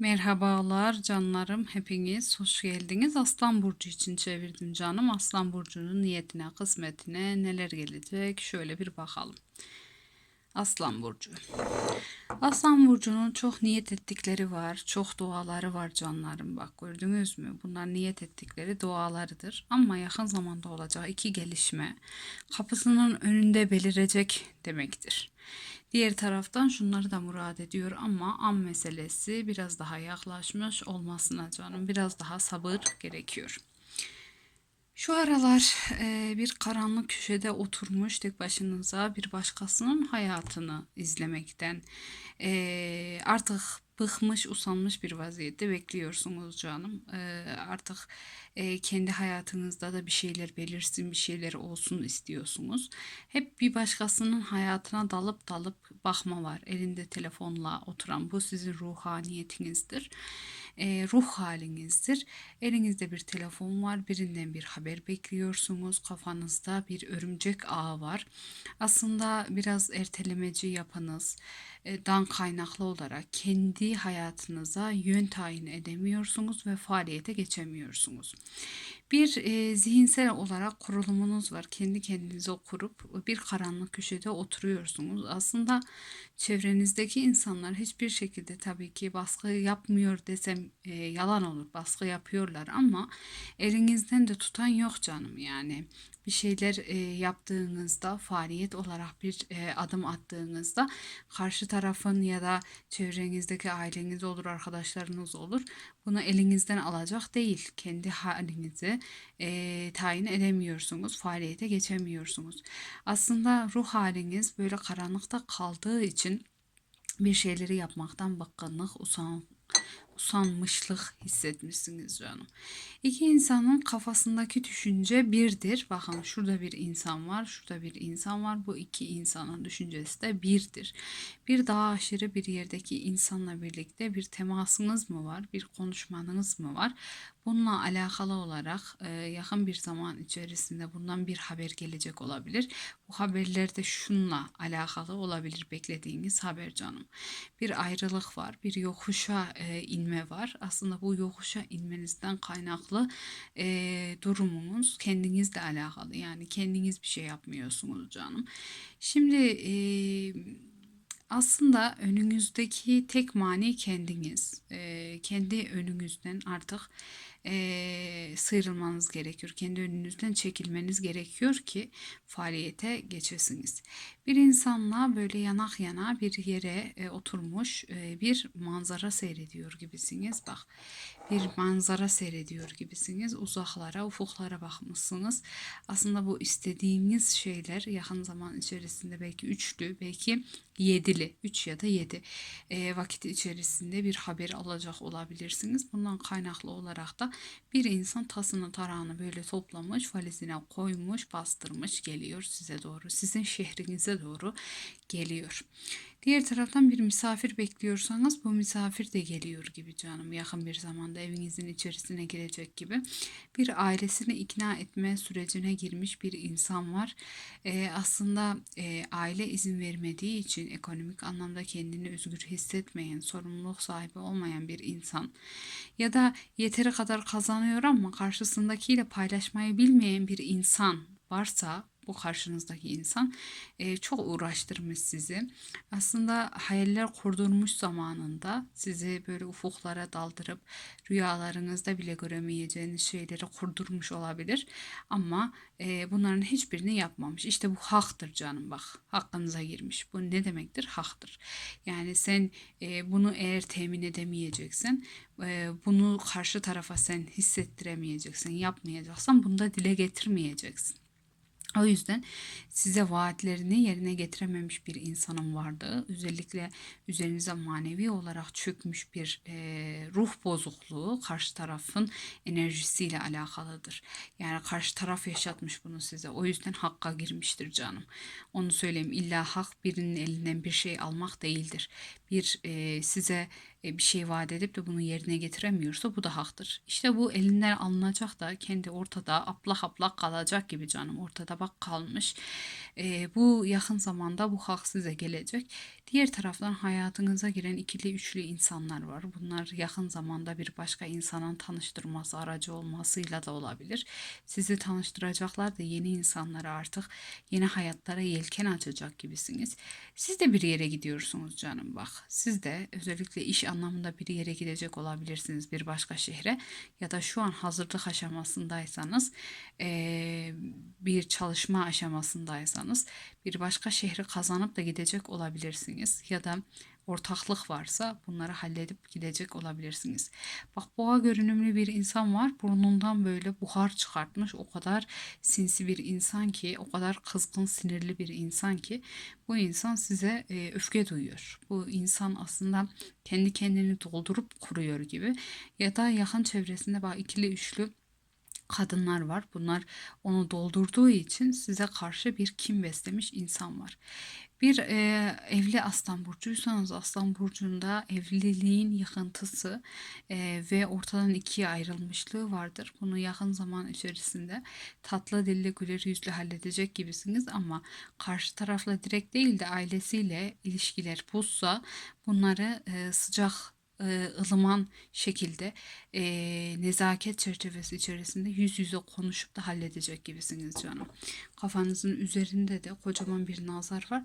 Merhabalar canlarım hepiniz hoş geldiniz. Aslan Burcu için çevirdim canım. Aslan Burcu'nun niyetine, kısmetine neler gelecek şöyle bir bakalım. Aslan Burcu. Aslan Burcu'nun çok niyet ettikleri var. Çok duaları var canlarım. Bak gördünüz mü? Bunlar niyet ettikleri dualarıdır. Ama yakın zamanda olacak iki gelişme kapısının önünde belirecek demektir. Diğer taraftan şunları da murad ediyor ama an meselesi biraz daha yaklaşmış olmasına canım. Biraz daha sabır gerekiyor. Şu aralar e, bir karanlık köşede oturmuş tek başınıza bir başkasının hayatını izlemekten e, artık bıkmış, usanmış bir vaziyette bekliyorsunuz canım. E, artık e, kendi hayatınızda da bir şeyler belirsin, bir şeyler olsun istiyorsunuz. Hep bir başkasının hayatına dalıp dalıp bakma var. Elinde telefonla oturan bu sizin ruhaniyetinizdir e, ruh halinizdir. Elinizde bir telefon var, birinden bir haber bekliyorsunuz. Kafanızda bir örümcek ağı var. Aslında biraz ertelemeci yapınız e, dan kaynaklı olarak kendi hayatınıza yön tayin edemiyorsunuz ve faaliyete geçemiyorsunuz. Bir e, zihinsel olarak kurulumunuz var. Kendi kendinize kurup bir karanlık köşede oturuyorsunuz. Aslında çevrenizdeki insanlar hiçbir şekilde tabii ki baskı yapmıyor desem e, yalan olur. Baskı yapıyorlar ama elinizden de tutan yok canım yani bir şeyler e, yaptığınızda faaliyet olarak bir e, adım attığınızda karşı tarafın ya da çevrenizdeki aileniz olur arkadaşlarınız olur. Bunu elinizden alacak değil. Kendi halinizi e, tayin edemiyorsunuz faaliyete geçemiyorsunuz. Aslında ruh haliniz böyle karanlıkta kaldığı için bir şeyleri yapmaktan bıkkınlık, usan, usanmışlık hissetmişsiniz canım. İki insanın kafasındaki düşünce birdir. Bakın şurada bir insan var, şurada bir insan var. Bu iki insanın düşüncesi de birdir. Bir daha aşırı bir yerdeki insanla birlikte bir temasınız mı var, bir konuşmanız mı var? Bununla alakalı olarak e, yakın bir zaman içerisinde bundan bir haber gelecek olabilir. Bu haberler de şunla alakalı olabilir beklediğiniz haber canım. Bir ayrılık var, bir yokuşa e, inme var. Aslında bu yokuşa inmenizden kaynaklı e, durumunuz kendinizle alakalı. Yani kendiniz bir şey yapmıyorsunuz canım. Şimdi e, aslında önünüzdeki tek mani kendiniz. E, kendi önünüzden artık e, sıyrılmanız gerekiyor. Kendi önünüzden çekilmeniz gerekiyor ki faaliyete geçesiniz. Bir insanla böyle yanak yana bir yere e, oturmuş e, bir manzara seyrediyor gibisiniz. Bak bir manzara seyrediyor gibisiniz. Uzaklara, ufuklara bakmışsınız. Aslında bu istediğiniz şeyler yakın zaman içerisinde belki üçlü, belki yedili, üç ya da yedi e, vakit içerisinde bir haber alacak olabilirsiniz. Bundan kaynaklı olarak da bir insan tasını tarağını böyle toplamış, valizine koymuş, bastırmış geliyor size doğru. Sizin şehrinize doğru geliyor. Diğer taraftan bir misafir bekliyorsanız bu misafir de geliyor gibi canım. Yakın bir zamanda evinizin içerisine girecek gibi. Bir ailesini ikna etme sürecine girmiş bir insan var. Ee, aslında e, aile izin vermediği için ekonomik anlamda kendini özgür hissetmeyen, sorumluluk sahibi olmayan bir insan ya da yeteri kadar kazanıyor ama karşısındakiyle paylaşmayı bilmeyen bir insan varsa bu karşınızdaki insan e, çok uğraştırmış sizi. Aslında hayaller kurdurmuş zamanında sizi böyle ufuklara daldırıp rüyalarınızda bile göremeyeceğiniz şeyleri kurdurmuş olabilir. Ama e, bunların hiçbirini yapmamış. İşte bu haktır canım bak. Hakkınıza girmiş. Bu ne demektir? Haktır. Yani sen e, bunu eğer temin edemeyeceksin, e, bunu karşı tarafa sen hissettiremeyeceksin, yapmayacaksan bunu da dile getirmeyeceksin. O yüzden size vaatlerini yerine getirememiş bir insanın vardı. Özellikle üzerinize manevi olarak çökmüş bir e, ruh bozukluğu karşı tarafın enerjisiyle alakalıdır. Yani karşı taraf yaşatmış bunu size. O yüzden hakka girmiştir canım. Onu söyleyeyim. İlla hak birinin elinden bir şey almak değildir. Bir e, size e, bir şey vaat edip de bunu yerine getiremiyorsa bu da haktır. İşte bu elinden alınacak da kendi ortada aplak aplak kalacak gibi canım ortada bak kalmış. E, bu yakın zamanda bu hak size gelecek. Diğer taraftan hayatınıza giren ikili üçlü insanlar var. Bunlar yakın zamanda bir başka insanın tanıştırması aracı olmasıyla da olabilir. Sizi tanıştıracaklar da yeni insanlara artık yeni hayatlara yelken açacak gibisiniz. Siz de bir yere gidiyorsunuz canım bak. Siz de özellikle iş anlamında bir yere gidecek olabilirsiniz bir başka şehre ya da şu an hazırlık aşamasındaysanız bir çalışma aşamasındaysanız bir başka şehri kazanıp da gidecek olabilirsiniz ya da ortaklık varsa bunları halledip gidecek olabilirsiniz. Bak boğa görünümlü bir insan var. Burnundan böyle buhar çıkartmış. O kadar sinsi bir insan ki, o kadar kızgın, sinirli bir insan ki bu insan size e, öfke duyuyor. Bu insan aslında kendi kendini doldurup kuruyor gibi ya da yakın çevresinde bak ikili üçlü kadınlar var. Bunlar onu doldurduğu için size karşı bir kim beslemiş insan var. Bir e, evli aslan burcuysanız aslan burcunda evliliğin yıkıntısı e, ve ortadan ikiye ayrılmışlığı vardır. Bunu yakın zaman içerisinde tatlı dilli güler yüzlü halledecek gibisiniz ama karşı tarafla direkt değil de ailesiyle ilişkiler bozsa bunları e, sıcak e, ılıman şekilde e, nezaket çerçevesi içerisinde yüz yüze konuşup da halledecek gibisiniz canım. Kafanızın üzerinde de kocaman bir nazar var.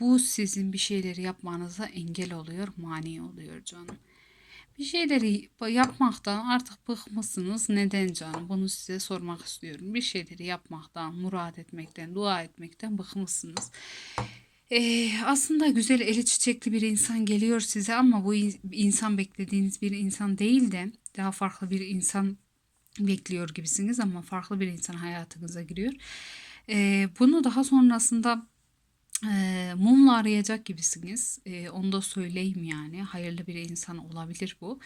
Bu sizin bir şeyleri yapmanıza engel oluyor, mani oluyor canım. Bir şeyleri yapmaktan artık bıkmışsınız. Neden canım? Bunu size sormak istiyorum. Bir şeyleri yapmaktan, murad etmekten, dua etmekten bıkmışsınız. Ee, aslında güzel eli çiçekli bir insan geliyor size ama bu insan beklediğiniz bir insan değil de daha farklı bir insan bekliyor gibisiniz ama farklı bir insan hayatınıza giriyor. Ee, bunu daha sonrasında e, mumla arayacak gibisiniz. E, onu da söyleyeyim yani. Hayırlı bir insan olabilir bu.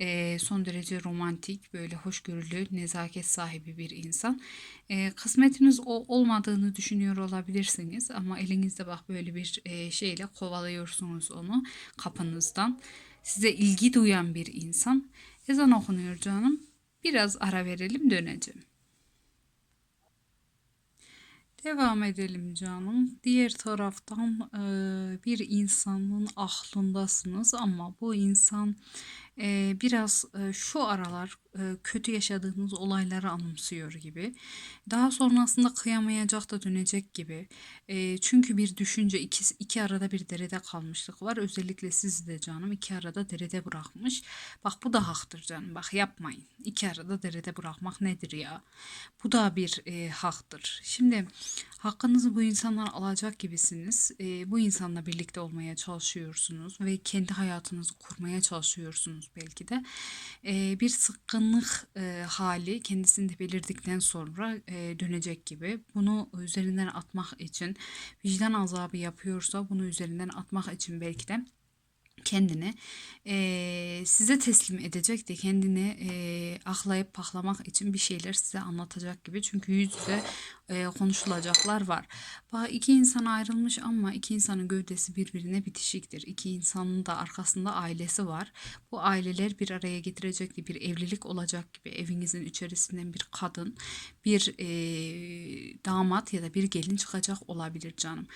E, son derece romantik, böyle hoşgörülü, nezaket sahibi bir insan. E, kısmetiniz o olmadığını düşünüyor olabilirsiniz. Ama elinizde bak böyle bir e, şeyle kovalıyorsunuz onu kapınızdan. Size ilgi duyan bir insan. Ezan okunuyor canım. Biraz ara verelim döneceğim. Devam edelim canım. Diğer taraftan bir insanın aklındasınız ama bu insan biraz e, şu aralar e, kötü yaşadığınız olayları anımsıyor gibi. Daha sonrasında kıyamayacak da dönecek gibi. E, çünkü bir düşünce iki, iki arada bir derede kalmışlık var. Özellikle sizi de canım iki arada derede bırakmış. Bak bu da haktır canım. Bak yapmayın. İki arada derede bırakmak nedir ya? Bu da bir e, haktır. Şimdi hakkınızı bu insanlar alacak gibisiniz. E, bu insanla birlikte olmaya çalışıyorsunuz ve kendi hayatınızı kurmaya çalışıyorsunuz belki de. E, bir sıkkınlık e, hali kendisinde belirdikten sonra e, dönecek gibi. Bunu üzerinden atmak için vicdan azabı yapıyorsa bunu üzerinden atmak için belki de kendini e, size teslim edecek de kendini e, aklayıp paklamak için bir şeyler size anlatacak gibi. Çünkü yüz yüze e, konuşulacaklar var. Bak iki insan ayrılmış ama iki insanın gövdesi birbirine bitişiktir. İki insanın da arkasında ailesi var. Bu aileler bir araya getirecek bir evlilik olacak gibi evinizin içerisinden bir kadın, bir e, damat ya da bir gelin çıkacak olabilir canım.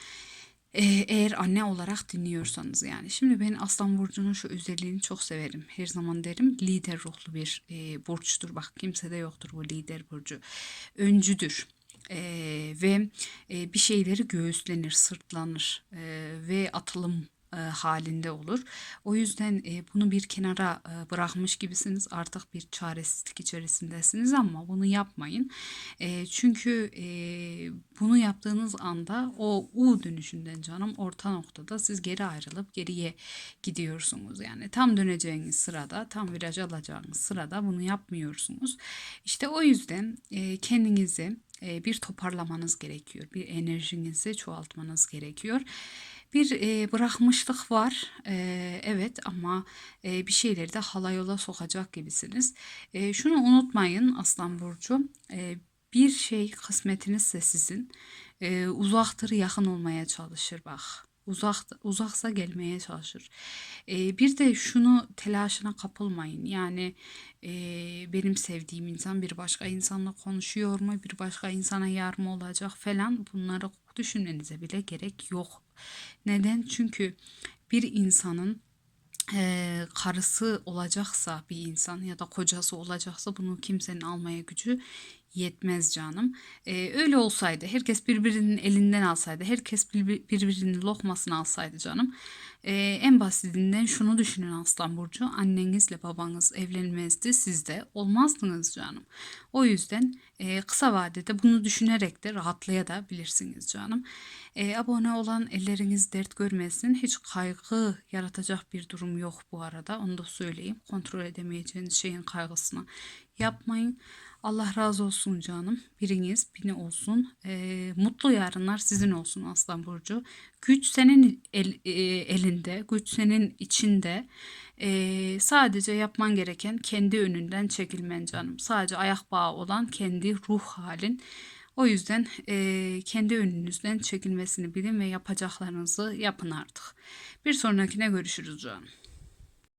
Ee, eğer anne olarak dinliyorsanız yani. Şimdi ben Aslan Burcu'nun şu özelliğini çok severim. Her zaman derim lider ruhlu bir e, burçtur. Bak kimsede yoktur bu lider burcu. Öncüdür. Ee, ve e, bir şeyleri göğüslenir, sırtlanır e, ve atılım e, halinde olur. O yüzden e, bunu bir kenara e, bırakmış gibisiniz. Artık bir çaresizlik içerisindesiniz ama bunu yapmayın. E, çünkü e, bunu yaptığınız anda o U dönüşünden canım orta noktada siz geri ayrılıp geriye gidiyorsunuz. Yani tam döneceğiniz sırada, tam viraj alacağınız sırada bunu yapmıyorsunuz. İşte o yüzden e, kendinizi e, bir toparlamanız gerekiyor. Bir enerjinizi çoğaltmanız gerekiyor. Bir e, bırakmışlık var. E, evet ama e, bir şeyleri de halayola sokacak gibisiniz. E, şunu unutmayın Aslan Burcu. E, bir şey kısmetinizse sizin e, uzaktır yakın olmaya çalışır bak. Uzak, uzaksa gelmeye çalışır. Ee, bir de şunu telaşına kapılmayın. Yani e, benim sevdiğim insan bir başka insanla konuşuyor mu? Bir başka insana yar mı olacak falan bunları düşünmenize bile gerek yok. Neden? Çünkü bir insanın eee, karısı olacaksa bir insan ya da kocası olacaksa bunu kimsenin almaya gücü yetmez canım. Eee, öyle olsaydı herkes birbirinin elinden alsaydı herkes bir- birbirinin lokmasını alsaydı canım. eee, en basitinden şunu düşünün Aslan Burcu annenizle babanız evlenmezdi siz de olmazdınız canım. O yüzden eee, kısa vadede bunu düşünerek de rahatlayabilirsiniz canım. Eee, abone olan elleriniz dert görmesin. Hiç kaygı yaratacak bir durum yok bu arada. Onu da söyleyeyim. Kontrol edemeyeceğiniz şeyin kaygısını yapmayın. Allah razı olsun canım. Biriniz bini olsun. Eee, mutlu yarınlar sizin olsun Aslan Burcu. Güç senin el- eee, elinde, güç senin içinde. Eee, sadece yapman gereken kendi önünden çekilmen canım. Sadece ayak bağı olan kendi ruh halin. O yüzden eee, kendi önünüzden çekilmesini bilin ve yapacaklarınızı yapın artık. Bir sonrakine görüşürüz canım.